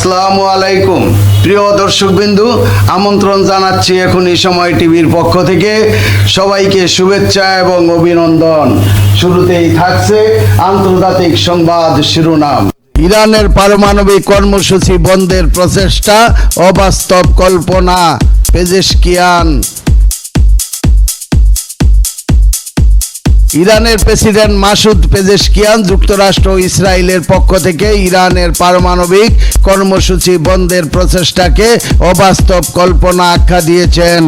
আসসালামু আলাইকুম। প্রিয় দর্শকবিন্দু, আমন্ত্রণ জানাচ্ছি এখন এই সময় টিভির পক্ষ থেকে। সবাইকে শুভেচ্ছা এবং অভিনন্দন। শুরুতেই থাকছে আন্তর্জাতিক সংবাদ শিরোনাম। ইরানের পারমাণবিক কর্মসূচি বন্ধের প্রচেষ্টা, অবাস্তব কল্পনা। পেজেশকিয়ান ইরানের প্রেসিডেন্ট মাসুদ পেজেশকিয়ান যুক্তরাষ্ট্র ও ইসরায়েলের পক্ষ থেকে ইরানের পারমাণবিক কর্মসূচি বন্ধের প্রচেষ্টাকে অবাস্তব কল্পনা আখ্যা দিয়েছেন।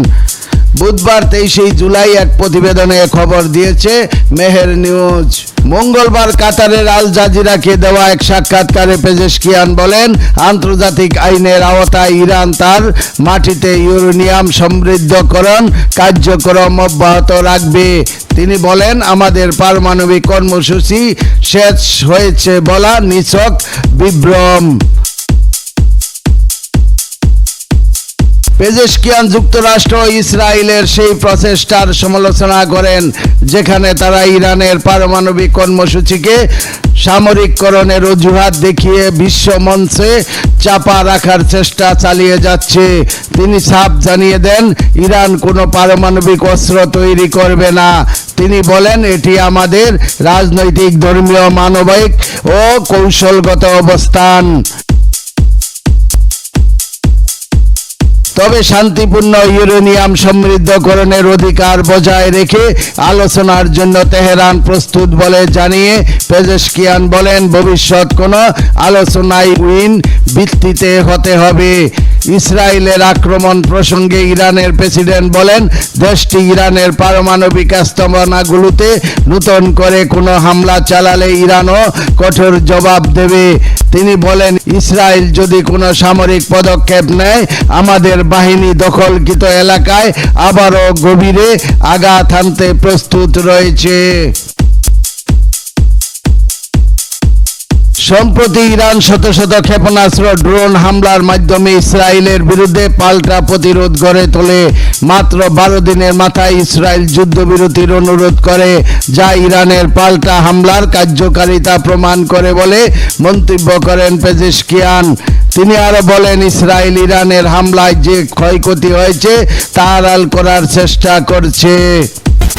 বুধবার তেইশে জুলাই এক প্রতিবেদনে খবর দিয়েছে, মেহের নিউজ। মঙ্গলবার কাতারের আল জাজিরাকে দেওয়া এক সাক্ষাৎকারে পেজেশকিয়ান বলেন, আন্তর্জাতিক আইনের আওতায় ইরান তার মাটিতে ইউরেনিয়াম সমৃদ্ধকরণ কার্যক্রম অব্যাহত রাখবে। তিনি বলেন, আমাদের পারমাণবিক কর্মসূচি শেষ হয়েছে বলা নিছক বিভ্রম। পেজেশকিয়ান যুক্তরাষ্ট্র ইসরায়েলের সেই প্রচেষ্টার সমালোচনা করেন, যেখানে তারা ইরানের পারমাণবিক কর্মসূচিকে সামরিককরণের অজুহাত দেখিয়ে বিশ্ব মঞ্চে চাপা রাখার চেষ্টা চালিয়ে যাচ্ছে। তিনি সাফ জানিয়ে দেন, ইরান কোনো পারমাণবিক অস্ত্র তৈরি করবে না। তিনি বলেন, এটি আমাদের রাজনৈতিক, ধর্মীয়, মানবিক ও কৌশলগত অবস্থান। তবে শান্তিপূর্ণ ইউরেনিয়াম সমৃদ্ধকরণের অধিকার বজায় রেখে আলোচনার জন্য তেহরান প্রস্তুত বলে জানিয়ে পেজেশকিয়ান বলেন, ভবিষ্যৎ কোনো আলোচনায় উইন ভিত্তিতে হতে হবে। ইসরায়েলের আক্রমণ প্রসঙ্গে ইরানের প্রেসিডেন্ট বলেন, দেশটি ইরানের পারমাণবিক আস্তমানাগুলোতে নতুন করে কোনো হামলা চালালে ইরানও কঠোর জবাব দেবে। তিনি বলেন, ইসরায়েল যদি কোনো সামরিক পদক্ষেপ নেয়, আমাদের বাহিনী দখলকৃত এলাকায় আবারও গভীরে আঘাত হানতে প্রস্তুত রয়েছে। সম্প্রতি ইরান শত শত ক্ষেপণাস্ত্র, ড্রোন হামলার মাধ্যমে ইসরায়েলের বিরুদ্ধে পাল্টা প্রতিরোধ গড়ে তোলে। মাত্র বারো দিনের মাথায় ইসরায়েল যুদ্ধবিরতির অনুরোধ করে, যা ইরানের পাল্টা হামলার কার্যকারিতা প্রমাণ করে বলে মন্তব্য করেন পেজেশকিয়ান। তিনি আরও বলেন, ইসরায়েল ইরানের হামলায় যে ক্ষয়ক্ষতি হয়েছে, তা আড়াল করার চেষ্টা করছে।